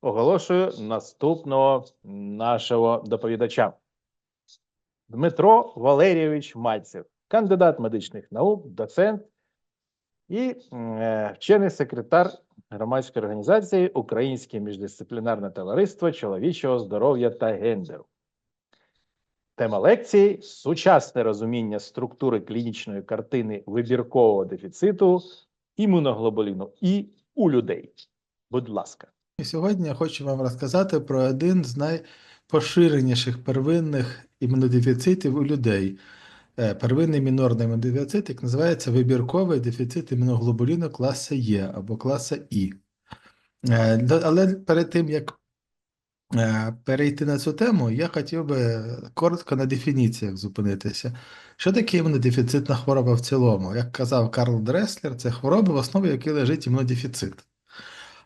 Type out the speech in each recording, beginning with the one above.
оголошую наступного нашого доповідача. Дмитро Валерійович Мальцев, кандидат медичних наук, доцент і е, вчений секретар громадської організації Українське міждисциплінарне товариство чоловічого здоров'я та гендеру. Тема лекції сучасне розуміння структури клінічної картини вибіркового дефіциту імуноглобуліну І у людей. Будь ласка. І сьогодні я хочу вам розказати про один з найпоширеніших первинних імунодефіцитів у людей. Е, Первинний мінорний імунодефіцит, як називається вибірковий дефіцит імуноглобуліну класу Е або класу І. Е, Але перед тим, як перейти на цю тему, я хотів би коротко на дефініціях зупинитися. Що таке імунодефіцитна хвороба в цілому? Як казав Карл Дреслер, це хвороба, в основі якої лежить імунодефіцит.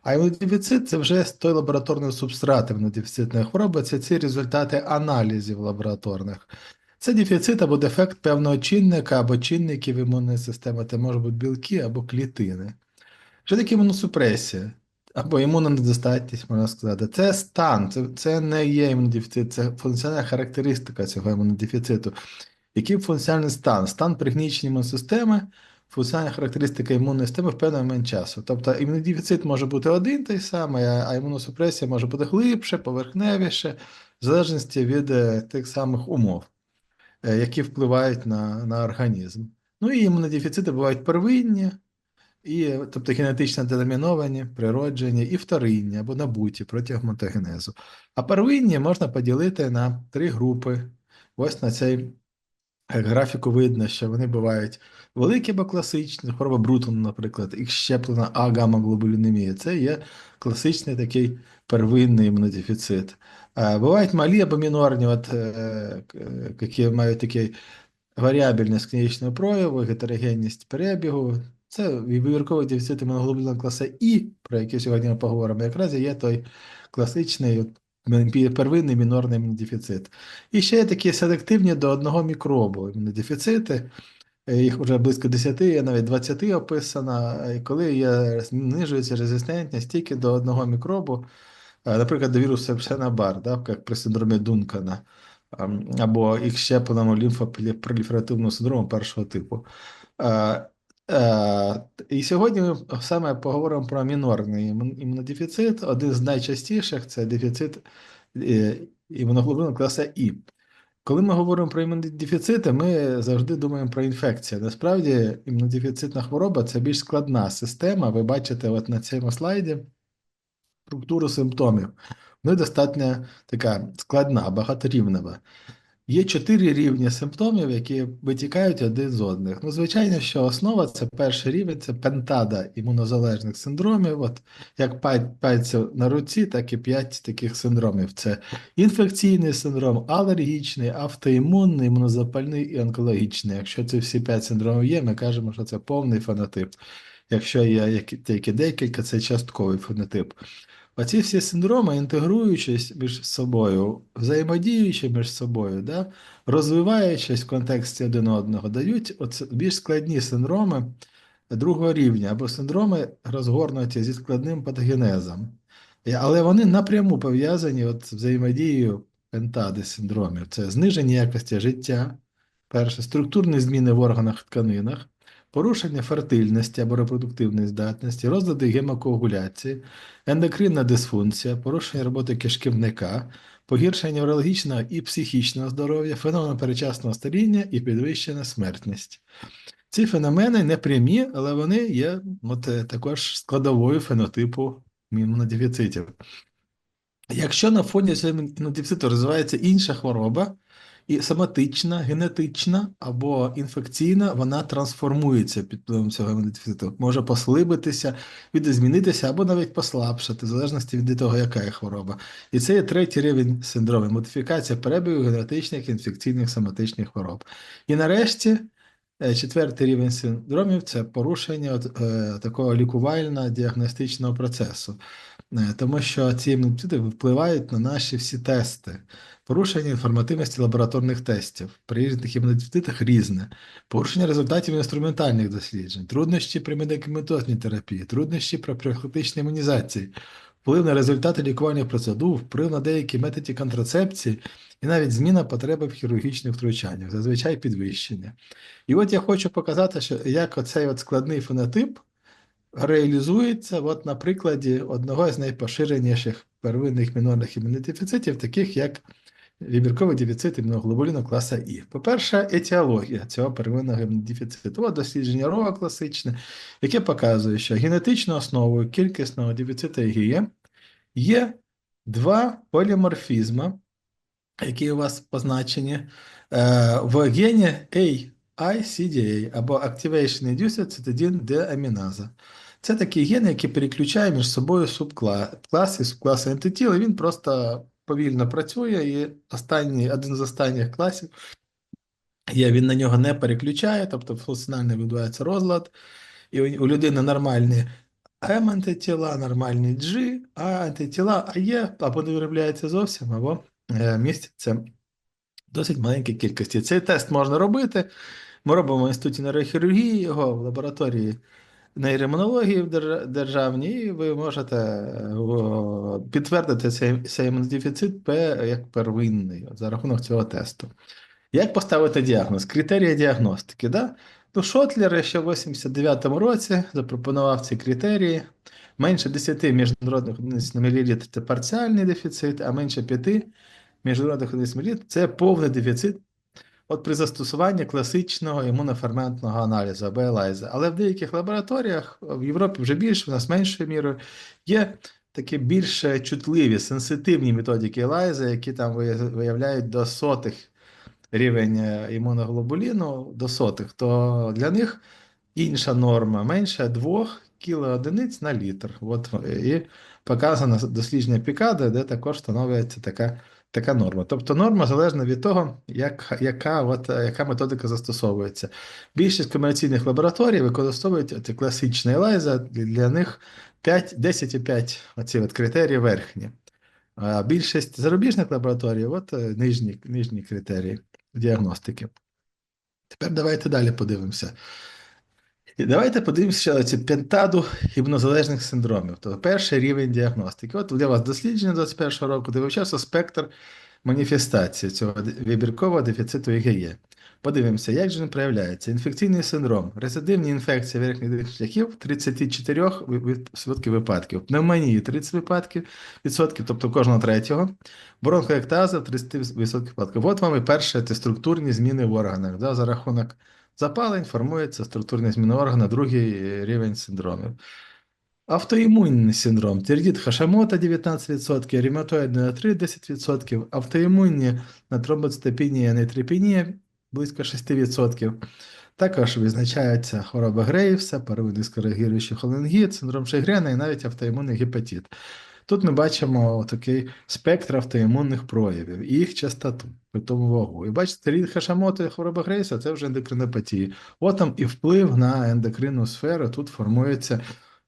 А імунодефіцит це вже той лабораторний субстрат імунодефіцитної хвороби, це ці результати аналізів лабораторних. Це дефіцит або дефект певного чинника або чинників імунної системи, це можуть бути білки або клітини. Що таке імуносупресія? Або імунна недостатність, можна сказати. Це стан, це, це не є імунодефіцит, це функціональна характеристика цього імунодефіциту. Який функціональний стан? Стан пригнічення імунної системи, функціональна характеристика імунної системи в певний момент часу. Тобто імунодефіцит може бути один той самий, а імуносупресія може бути глибше, поверхневіше, в залежності від е, тих самих умов, е, які впливають на, на організм. Ну і імунодефіцити бувають первинні, і, тобто генетично детерміновані, природжені, і вторинні або набуті протягом мотогенезу. А первинні можна поділити на три групи. Ось на цей графіку видно, що вони бувають великі або класичні, хвороба Брутон, наприклад, і щеплена А-гамма-глобулінемія. Це є класичний такий первинний імунодефіцит. Бувають малі або мінорні, от, е, які мають такий варіабельність клінічного прояву, гетерогенність перебігу. Це вибірковий дефіцит імуноглобуліну класу І, про який сьогодні ми поговоримо, якраз є той класичний первинний мінорний імунодефіцит. І ще є такі селективні до одного мікробу імунодефіцити. Е, Їх вже близько 10, навіть 20 описано, е, коли є, знижується резистентність тільки до одного мікробу, Е, наприклад, до вірусу Епштейна-Бар, да, як при синдромі Дункана, або їх щепленому лімфопроліферативному синдрому першого типу. Е, І сьогодні ми саме поговоримо про мінорний імунодефіцит. Один з найчастіших це дефіцит е, імуноглобуліну класа І. Коли ми говоримо про імунодефіцити, ми завжди думаємо про інфекцію. Насправді, імунодефіцитна хвороба це більш складна система. Ви бачите, от на цьому слайді структуру симптомів. Вона достатньо така складна, багаторівнева. Є чотири рівні симптомів, які витікають один з одних. Ну, звичайно, що основа це перший рівень, це пентада імунозалежних синдромів. От як п'ять пальців на руці, так і п'ять таких синдромів. Це інфекційний синдром, алергічний, автоімунний, імунозапальний і онкологічний. Якщо це всі п'ять синдромів є, ми кажемо, що це повний фенотип. Якщо є тільки декілька, це частковий фенотип. Оці всі синдроми, інтегруючись між собою, взаємодіючи між собою, да, розвиваючись в контексті один одного, дають оце більш складні синдроми другого рівня або синдроми розгорнуті зі складним патогенезом. Але вони напряму пов'язані з взаємодією пентади синдромів. Це зниження якості життя, перше, структурні зміни в органах тканинах, порушення фертильності або репродуктивної здатності, розлади гемокоагуляції, ендокринна дисфункція, порушення роботи кишківника, погіршення неврологічного і психічного здоров'я, феномен перечасного старіння і підвищена смертність. Ці феномени не прямі, але вони є от, е, також складовою фенотипу імунодефіцитів. Якщо на фоні цього імунодефіциту розвивається інша хвороба, і соматична, генетична або інфекційна, вона трансформується під впливом цього імунодефіциту. Може послабитися, відозмінитися або навіть послабшати, в залежності від того, яка є хвороба. І це є третій рівень синдрому модифікація перебігу генетичних інфекційних соматичних хвороб. І нарешті. е, Четвертий рівень синдромів це порушення от, е, такого лікувально-діагностичного процесу, тому що ці імунодефіцити впливають на наші всі тести. Порушення інформативності лабораторних тестів при різних імунодефіцитах різне, порушення результатів інструментальних досліджень, труднощі при медикаментозній терапії, труднощі при профілактичній імунізації, вплив на результати лікувальних процедур, вплив на деякі методи контрацепції і навіть зміна потреби в хірургічних втручаннях, зазвичай підвищення. І от я хочу показати, що як оцей от складний фенотип реалізується от на прикладі одного з найпоширеніших первинних мінорних імунодефіцитів, таких як вибірковий дефіцит імуноглобуліну класа І. По-перше, етіологія цього первинного імунодефіциту. От дослідження Рова класичне, яке показує, що генетичною основою кількісного дефіциту ІГЄ є два поліморфізми, які у вас позначені е, в гені AICDA або Activation Induced Cytidine Deaminase. Це такий ген, який переключає між собою субкласи, субкласи антитіл, і він просто повільно працює, і останній, один з останніх класів є, він на нього не переключає, тобто функціонально відбувається розлад, і у, людини нормальні М антитіла, нормальні G, а антитіла А є, або не виробляється зовсім, або е, містяться досить маленькій кількості. Цей тест можна робити. Ми робимо в інституті нейрохірургії його в лабораторії нейроімунології в державній, і ви можете е, підтвердити цей, імунодефіцит як первинний за рахунок цього тесту. Як поставити діагноз? Критерії діагностики. Да? Ну, Шотлер ще в 89-му році запропонував ці критерії. Менше 10 міжнародних одиниць на мілілітр – це парціальний дефіцит, а менше 5 міжнародних одиниць на мілілітр – це повний дефіцит от при застосуванні класичного імуноферментного аналізу або ELISA. Але в деяких лабораторіях, в Європі вже більше, в нас меншою мірою, є такі більш чутливі, сенситивні методики ELISA, які там виявляють до сотих рівень е, імуноглобуліну, до сотих, то для них інша норма менше 2 кілоодиниць на літр. От, е, і показано дослідження Пікади, де також встановлюється така така норма. Тобто норма залежна від того, як, яка, от, яка методика застосовується. Більшість комерційних лабораторій використовують от класичний для, для них 5, 10,5 оці от критерії верхні. А більшість зарубіжних лабораторій от е, нижні, нижні критерії діагностики. Тепер давайте далі подивимося. Давайте подивимося на цю пентаду імунозалежних синдромів. Тобто перший рівень діагностики. От для вас дослідження 21 року, де вивчався спектр маніфестації цього вибіркового дефіциту ІГЄ. Подивимося, як же він проявляється. Інфекційний синдром, рецидивні інфекції верхніх шляхів 34 відсотків випадків, пневмонії 30 випадків, відсотків, тобто кожного третього, бронхоектаза 30% випадків. От вам і перше це структурні зміни в органах. Да, за рахунок запалень формується структурні зміни органа, другий рівень синдромів. Автоімунний синдром, тірдіт Хашамота 19%, ревматоїдний артрит 10%, автоімунні на тромбоцитопенія, нейтропенія близько 6%. Також визначаються хвороба Грейвса, первинний скоригіруючий холангіт, синдром Шейгрена і навіть автоімунний гепатит. Тут ми бачимо такий спектр автоімунних проявів і їх частоту, при тому вагу. І бачите, рід Хашамота і хвороба Грейса – це вже ендокринопатії. От там і вплив на ендокринну сферу, тут формується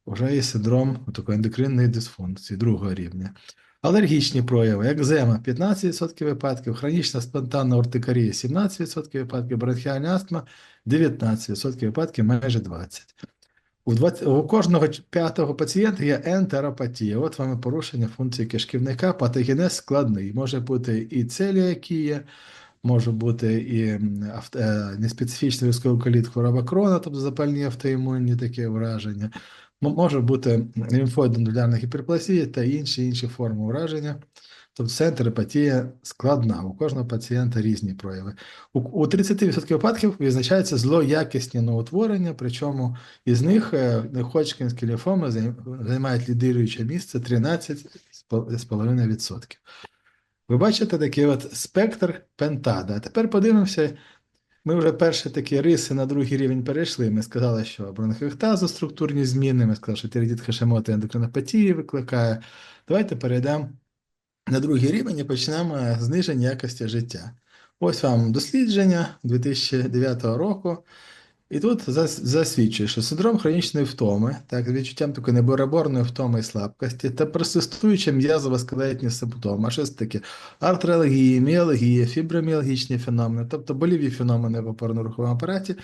вже і синдром такої ендокринної дисфункції другого рівня. Алергічні прояви, екзема 15% випадків, хронічна спонтанна ортикарія 17% випадків, бронхіальна астма 19% випадків, майже 20%. У, 20, у кожного п'ятого пацієнта є ентеропатія. От вам порушення функції кишківника, патогенез складний. Може бути і целіакія, може бути і м, авт- е, неспецифічний військовий коліт хвороба крона, тобто запальні автоімунні такі враження. Може бути лімфоїдно гіперплазія та інші інші форми ураження. Тобто це ентеропатія складна. У кожного пацієнта різні прояви. У, у 30% випадків відзначаються злоякісні новотворення, причому із них е, неходжкінські лімфоми займають лідируюче місце 13,5%. Ви бачите такий от спектр пентада. А тепер подивимося. Ми вже перші такі риси на другий рівень перейшли. Ми сказали, що бронхоектазу структурні зміни, ми сказали, що тиридіт Хашимота ендокринопатії викликає. Давайте перейдемо на другий рівень почнемо зниження якості життя. Ось вам дослідження 2009 року. І тут засвідчує, що синдром хронічної втоми, так, з відчуттям такої небореборної втоми і слабкості та персистуючі м'язово-скелетні симптоми, а що це таке? Артралгії, міалгія, фіброміалгічні феномени, тобто боліві феномени в опорно-руховому апараті,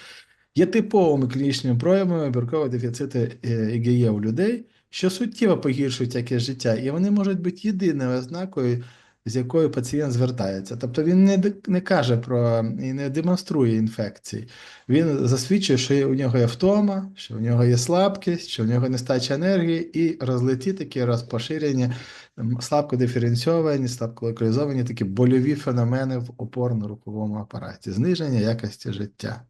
є типовими клінічними проявами вибіркового дефіциту е, ІГЄ у людей, що суттєво погіршують якесь життя, і вони можуть бути єдиною ознакою, з якою пацієнт звертається. Тобто він не, не каже про і не демонструє інфекції. Він засвідчує, що у нього є втома, що у нього є слабкість, що у нього нестача енергії, і розлеті такі розпоширені, слабко диференційовані, слабко локалізовані такі больові феномени в опорно-руховому апараті, зниження якості життя.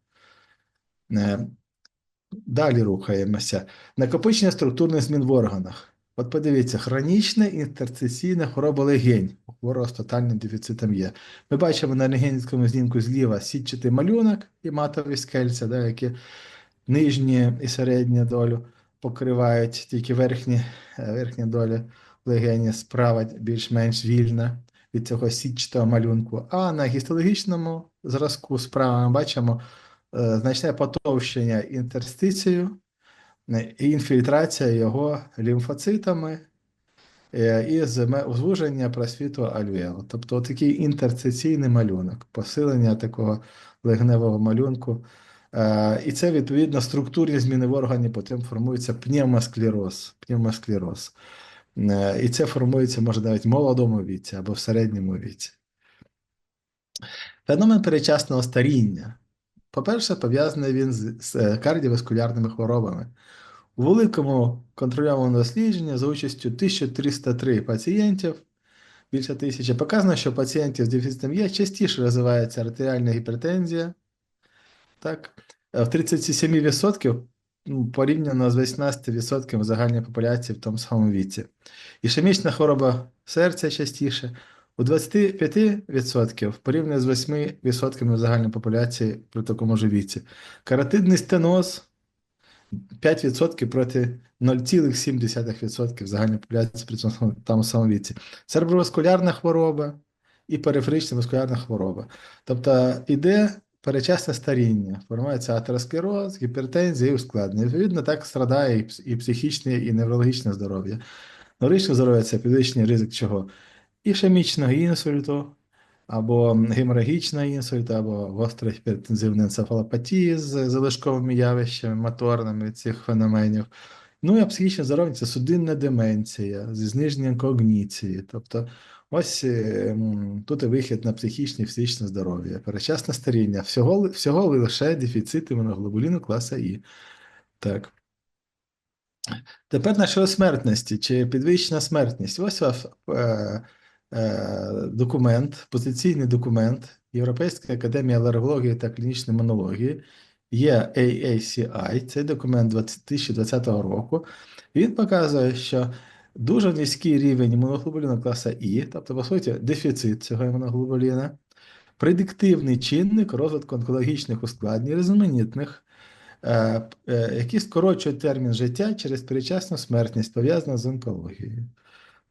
Далі рухаємося. Накопичення структурних змін в органах. От подивіться, хронічна інтерцесійна хвороба легень у хворого з тотальним дефіцитом є. Ми бачимо на рентгенівському знімку зліва сітчатий малюнок і матові скельця, да, які нижні і середні долю покривають, тільки верхні, е, верхні долі легені справа більш-менш вільна від цього сітчатого малюнку. А на гістологічному зразку справа ми бачимо значне потовщення інтерстицію е, і інфільтрація його лімфоцитами е, і звуження просвіту альвеолу. Тобто такий інтерцесійний малюнок, посилення такого легневого малюнку. Е, І це відповідно структурні зміни в органі, потім формується пневмосклероз. пневмосклероз. Е, І це формується, може, навіть в молодому віці або в середньому віці. Феномен передчасного старіння. По-перше, пов'язаний він з, з е, кардіоваскулярними хворобами. У великому контрольованому дослідженні за участю 1303 пацієнтів, більше тисячі, показано, що пацієнтів з дефіцитом Є частіше розвивається артеріальна гіпертензія. Так, Е, в 37% ну, порівняно з 18% в загальній популяції в тому самому віці. Ішемічна хвороба серця частіше. У 25% порівняно з 8% в загальній популяції при такому ж віці. Каротидний стеноз 5% проти 0,7% в загальній популяції при цьому тому самому віці. Цереброваскулярна хвороба і периферична васкулярна хвороба. Тобто іде перечасне старіння, формується атеросклероз, гіпертензія і ускладнення. Відповідно, так страдає і психічне, і неврологічне здоров'я. Неврологічне здоров'я це підвищений ризик чого? Ішемічного інсульту, або геморагічного інсульту, або гострої гіпертензивної енцефалопатії з залишковими явищами, моторними цих феноменів. Ну і а психічне здоров'я це судинна деменція зі зниженням когніції. Тобто, ось е, тут і вихід на психічне і фізичне здоров'я, передчасне старіння, всього, всього лише дефіцит імуноглобуліну класа І. Так. Тепер на щодо смертності чи підвищена смертність. Ось е, документ, позиційний документ Європейської академії алергології та клінічної імунології. Є AACI, цей документ 2020 року. Він показує, що дуже низький рівень імуноглобуліну класа І, тобто, по суті, дефіцит цього імуноглобуліна, предиктивний чинник розвитку онкологічних ускладнень, різноманітних, е, е, які скорочують термін життя через передчасну смертність, пов'язану з онкологією.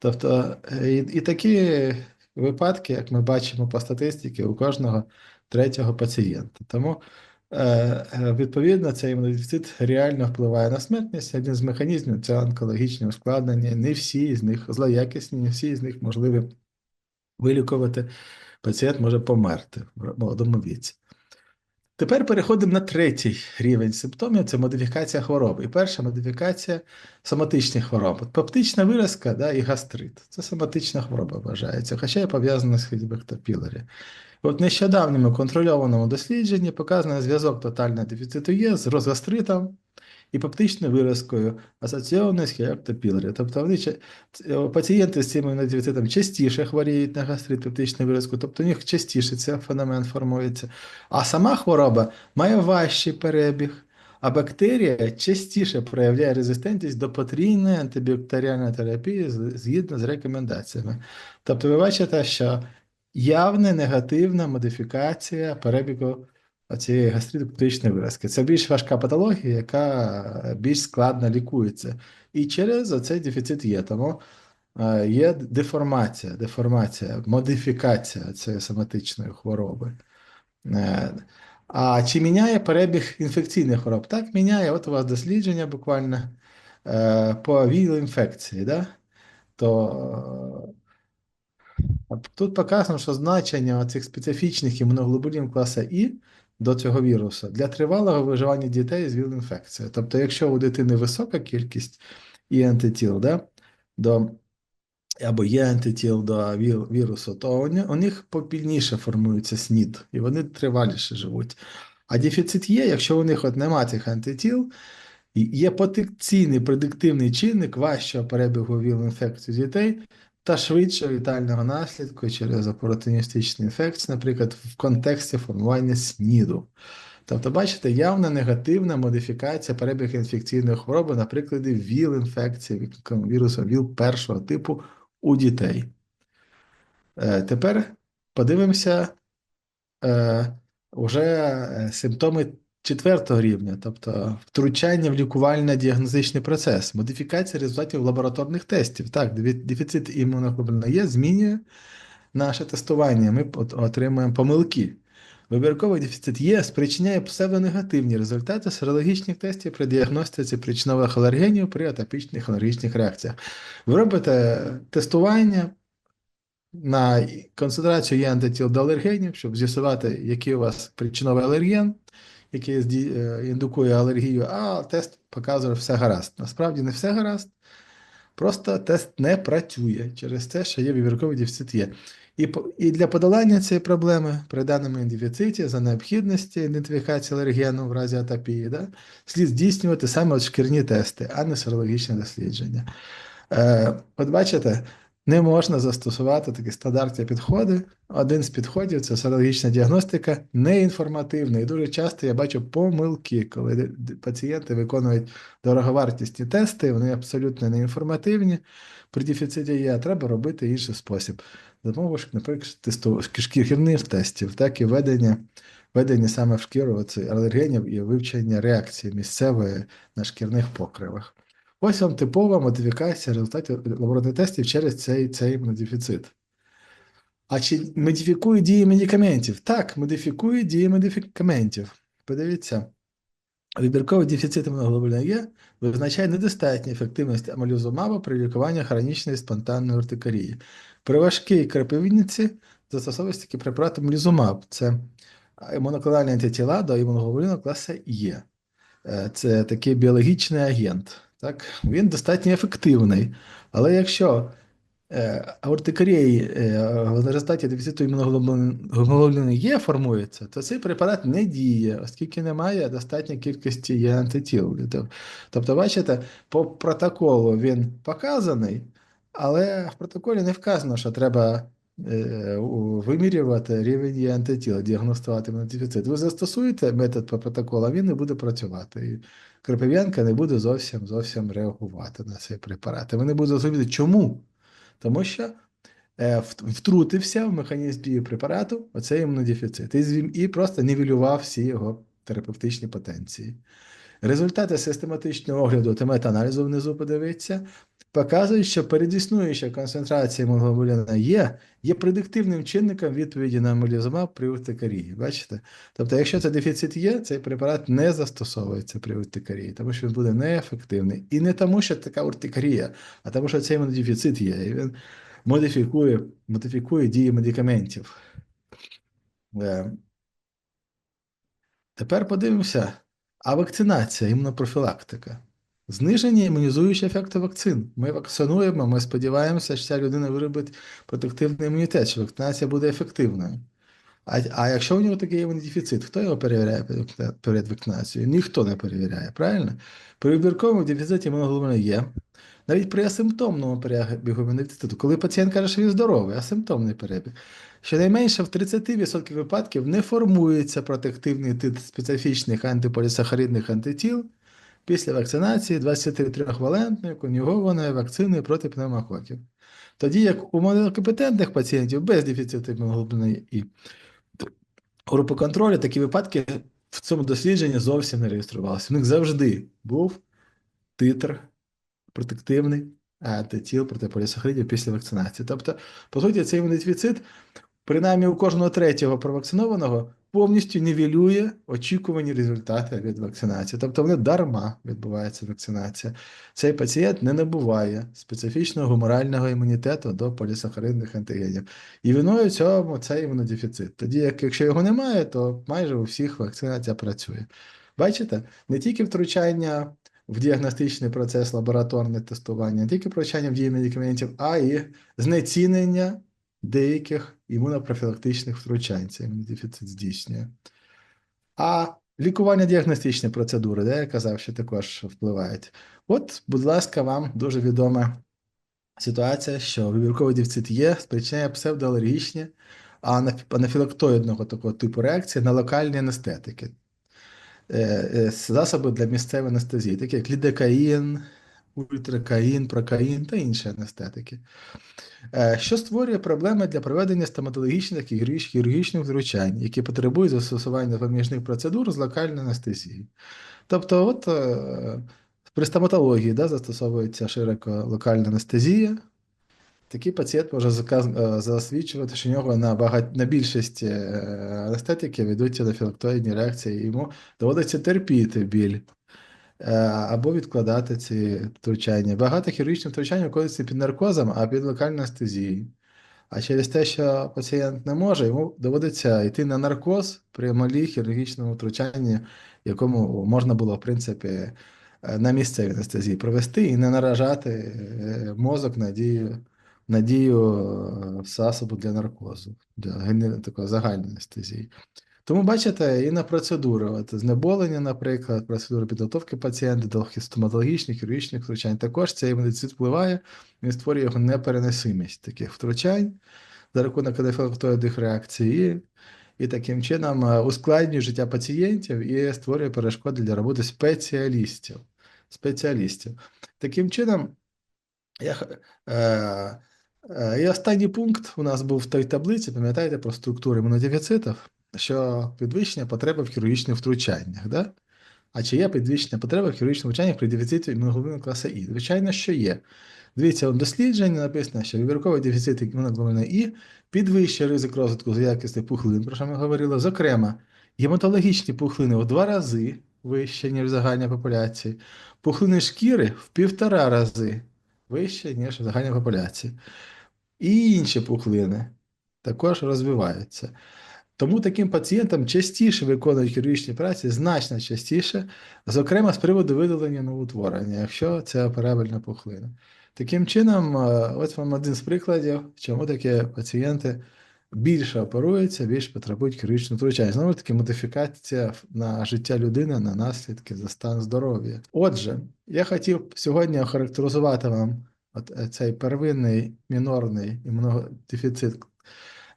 Тобто, е, і, і такі випадки, як ми бачимо по статистиці, у кожного третього пацієнта. Тому, е, е, відповідно, цей імунодефіцит реально впливає на смертність. Один з механізмів це онкологічні ускладнення. Не всі з них злоякісні, не всі з них можливі вилікувати. Пацієнт може померти в молодому віці. Тепер переходимо на третій рівень симптомів це модифікація хвороб. І перша модифікація соматичних хвороб. От Пептична виразка да, і гастрит. Це соматична хвороба вважається, хоча і пов'язана з хідібектопілері. От в нещодавньому контрольованому дослідженні показано зв'язок тотального дефіциту Є з розгастритом і пептичною виразкою, асоційованою з хелібектопілері. Тобто вони, пацієнти з цим імунодефіцитом частіше хворіють на гастрит, пептичну виразку, тобто у них частіше цей феномен формується. А сама хвороба має важчий перебіг, а бактерія частіше проявляє резистентність до потрійної антибактеріальної терапії згідно з рекомендаціями. Тобто ви бачите, що явна негативна модифікація перебігу цієї гастритоптичної виразки. Це більш важка патологія, яка більш складно лікується. І через оцей дефіцит є. Тому е, є деформація, деформація, модифікація цієї соматичної хвороби. Е, А чи міняє перебіг інфекційних хвороб? Так, міняє. От у вас дослідження буквально е, по віл-інфекції, да? То тут показано, що значення цих специфічних імуноглобулінів класа І до цього вірусу для тривалого виживання дітей з ВІЛ-інфекцією. Тобто, якщо у дитини висока кількість і антитіл, да? до, або є антитіл до вірусу, то у них, попільніше формується СНІД, і вони триваліше живуть. А дефіцит є, якщо у них от немає цих антитіл, є потенційний предиктивний чинник важчого перебігу ВІЛ-інфекції дітей та швидшого вітального наслідку через опортуністичні інфекції, наприклад, в контексті формування СНІДу. Тобто, бачите, явна негативна модифікація перебігу інфекційної хвороби на прикладі ВІЛ-інфекції вірусу ВІЛ першого типу у дітей. Е, Тепер подивимося е, уже е, симптоми четвертого рівня, тобто втручання в лікувально-діагностичний процес, модифікація результатів лабораторних тестів. Так, дефіцит імуноглобуліна Є змінює наше тестування. Ми отримуємо помилки. Вибірковий дефіцит Є спричиняє псевдонегативні результати серологічних тестів при діагностиці причинових алергенів при атопічних алергічних реакціях. Ви робите тестування на концентрацію є антитіл до алергенів, щоб з'ясувати, який у вас причиновий алерген, який е, індукує алергію, а тест показує все гаразд. Насправді не все гаразд, просто тест не працює через те, що є вибірковий дефіцит є. І, і для подолання цієї проблеми при даному дефіциті за необхідності ідентифікації алергену в разі атопії, да, слід здійснювати саме шкірні тести, а не серологічне дослідження. Е, от бачите, не можна застосувати такі стандартні підходи. Один з підходів це серологічна діагностика, неінформативна. І дуже часто я бачу помилки, коли пацієнти виконують дороговартісні тести, вони абсолютно неінформативні. При дефіциті є, треба робити інший спосіб. Допомогою, наприклад, шкірних тестів, так і ведення, ведення саме в шкіру алергенів і вивчення реакції місцевої на шкірних покривах. Ось вам типова модифікація результатів лабораторних тестів через цей, цей імунодефіцит. А чи модифікує дії медикаментів? Так, модифікує дії медикаментів. Подивіться, вибірковий дефіцит імуноглобуліна Є визначає недостатню ефективність амалізумабу при лікуванні хронічної спонтанної уртикарії. При важкій крапивниці застосовується такий препарат амалізумаб. Це моноклональні антитіла до імуноглобуліну класу Є. Е, Це такий біологічний агент. Так? Він достатньо ефективний. Але якщо е, аортикарії е, в результаті дефіциту імуноглобуліну Є формується, то цей препарат не діє, оскільки немає достатньої кількості є антитіл. Тобто, бачите, по протоколу він показаний, але в протоколі не вказано, що треба е, вимірювати рівень є антитіла, діагностувати імунодефіцит. Ви застосуєте метод по протоколу, а він не буде працювати. І Крапив'янка не буде зовсім зовсім реагувати на цей препарат. І вони будуть розуміти, чому? Тому що е, втрутився в механізм дії препарату оцей імунодефіцит і, просто нівелював всі його терапевтичні потенції. Результати систематичного огляду та метааналізу внизу подивіться, показують, що передіснуюча концентрація імуноглобуліна Є є предиктивним чинником відповіді на амалізумаб при уртикарії. Бачите? Тобто, якщо це дефіцит є, цей препарат не застосовується при уртикарії, тому що він буде неефективний. І не тому, що така уртикарія, а тому, що цей імунодефіцит є. І він модифікує, модифікує дії медикаментів. Е, Тепер подивимося, а вакцинація, імунопрофілактика. Зниження імунізуючого ефекту вакцин. Ми вакцинуємо, ми сподіваємося, що ця людина виробить протективний імунітет, що вакцинація буде ефективною. А, а якщо у нього такий імунодефіцит, хто його перевіряє перед вакцинацією? Ніхто не перевіряє, правильно? При вибірковому дефіциті імуноглобуліну є. Навіть при асимптомному перебігу імунодефіциту, коли пацієнт каже, що він здоровий, асимптомний перебіг, щонайменше в 30% випадків не формується протективний тит специфічних антиполісахаридних антитіл після вакцинації 23-валентної конюгованої вакцини проти пневмококів. Тоді як у монокомпетентних пацієнтів без дефіциту імуноглобуліну і групи контролю такі випадки в цьому дослідженні зовсім не реєструвалися. У них завжди був титр протективний антитіл проти полісахаридів після вакцинації. Тобто, по суті, цей імунодефіцит, принаймні у кожного третього провакцинованого, повністю нівелює очікувані результати від вакцинації. Тобто вони дарма відбувається вакцинація. Цей пацієнт не набуває специфічного гуморального імунітету до полісахаридних антигенів. І виною цьому цей імунодефіцит. Тоді, як якщо його немає, то майже у всіх вакцинація працює. Бачите, не тільки втручання в діагностичний процес лабораторне тестування, не тільки втручання в дії медикаментів, а й знецінення деяких імунопрофілактичних втручань. Це імунодефіцит здійснює. А лікування діагностичні процедури, де я казав, що також впливають. От, будь ласка, вам дуже відома ситуація, що вибірковий дефіцит є, спричиняє псевдоалергічні анаф- анафілактоїдного такого типу реакції на локальні анестетики. Е, е, Засоби для місцевої анестезії, такі як лідокаїн, ультракаїн, прокаїн та інші анестетики. Е, Що створює проблеми для проведення стоматологічних і хірургічних втручань, які потребують застосування допоміжних процедур з локальної анестезії. Тобто, от е, при стоматології да, застосовується широко локальна анестезія. Такий пацієнт може е, засвідчувати, що в нього на, багать... на більшості е, анестетиків йдуть анафілактоїдні реакції, і йому доводиться терпіти біль або відкладати ці втручання. Багато хірургічних втручань виконується під наркозом, а під локальною анестезією. А через те, що пацієнт не може, йому доводиться йти на наркоз при малій хірургічному втручанні, якому можна було, в принципі, е, на місцевій анестезії провести і не наражати е, мозок на дію, на дію е, засобу для наркозу, для такої загальної анестезії. Тому бачите, і на процедури, от знеболення, наприклад, процедури підготовки пацієнта до стоматологічних, хірургічних втручань, також цей медицин впливає, він створює його непереносимість таких втручань за рахунок анафілактоїдних реакцій, і, і таким чином е, ускладнює життя пацієнтів і створює перешкоди для роботи спеціалістів. спеціалістів. Таким чином, я, е, е, і останній пункт у нас був в той таблиці, пам'ятаєте, про структуру імунодефіцитів, що підвищення потреби в хірургічних втручаннях. Да? А чи є підвищення потреби в хірургічних втручаннях при дефіциті імуноглобуліну класу І? Звичайно, що є. Дивіться, у дослідженні написано, що вибірковий дефіцит імуноглобуліну І підвищує ризик розвитку злоякісних пухлин, про що ми говорили. Зокрема, гематологічні пухлини в два рази вище, ніж в загальній популяції, пухлини шкіри в півтора рази вище, ніж в загальній популяції. І інші пухлини також розвиваються. Тому таким пацієнтам частіше виконують хірургічні операції, значно частіше, зокрема з приводу видалення новоутворення, якщо це операбельна пухлина. Таким чином, е, ось вам один з прикладів, чому такі пацієнти більше оперуються, більше потребують хірургічного втручання. Знову таки, модифікація на життя людини, на наслідки за стан здоров'я. Отже, я хотів сьогодні охарактеризувати вам от е, цей первинний мінорний імунодефіцит,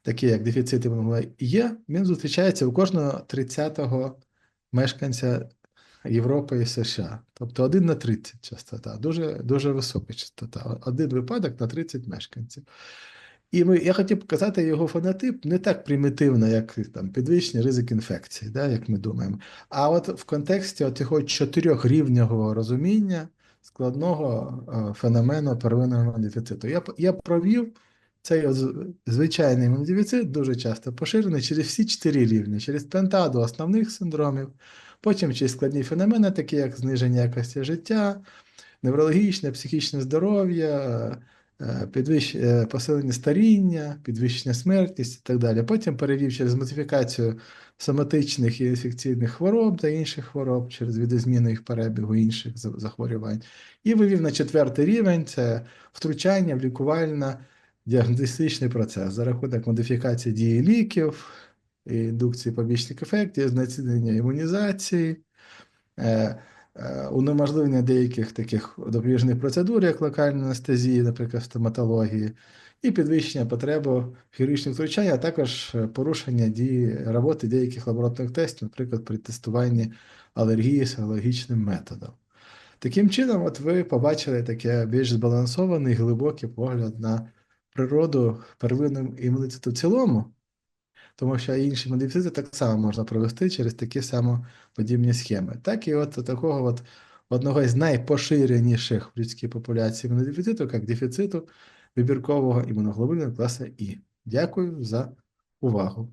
такий як дефіцит імуноглобуліну Є, він зустрічається у кожного 30-го мешканця Європи і США. Тобто 1 на 30 частота, дуже, дуже висока частота. Один випадок на 30 мешканців. І ми, я хотів показати його фенотип не так примітивно, як там, підвищений ризик інфекції, да, як ми думаємо. А от в контексті цього чотирьохрівневого розуміння складного е, феномену первинного імунодефіциту. Я, я провів цей звичайний імунодефіцит, дуже часто поширений через всі чотири рівні, через пентаду основних синдромів, потім через складні феномени, такі як зниження якості життя, неврологічне, психічне здоров'я, е, підвищ... е, посилення старіння, підвищення смертність і так далі. Потім перевів через модифікацію соматичних і інфекційних хвороб та інших хвороб через відозміну їх перебігу інших захворювань. І вивів на четвертий рівень це втручання в лікувально-діагностичний процес за рахунок модифікації дії ліків, індукції побічних ефектів, знецінення імунізації, е, е, унеможливлення деяких таких допоміжних процедур, як локальна анестезія, наприклад, стоматології, і підвищення потреби хірургічних втручань, а також е, порушення дії роботи деяких лабораторних тестів, наприклад, при тестуванні алергії з алергічним методом. Таким чином, от ви побачили таке більш збалансований, глибокий погляд на природу первинного імунітету в цілому, тому що інші модифіцити так само можна провести через такі самоподібні схеми. Так і от такого от одного із найпоширеніших в людській популяції імунодефіциту, як дефіциту вибіркового імуноглобуліну класу І. Дякую за увагу.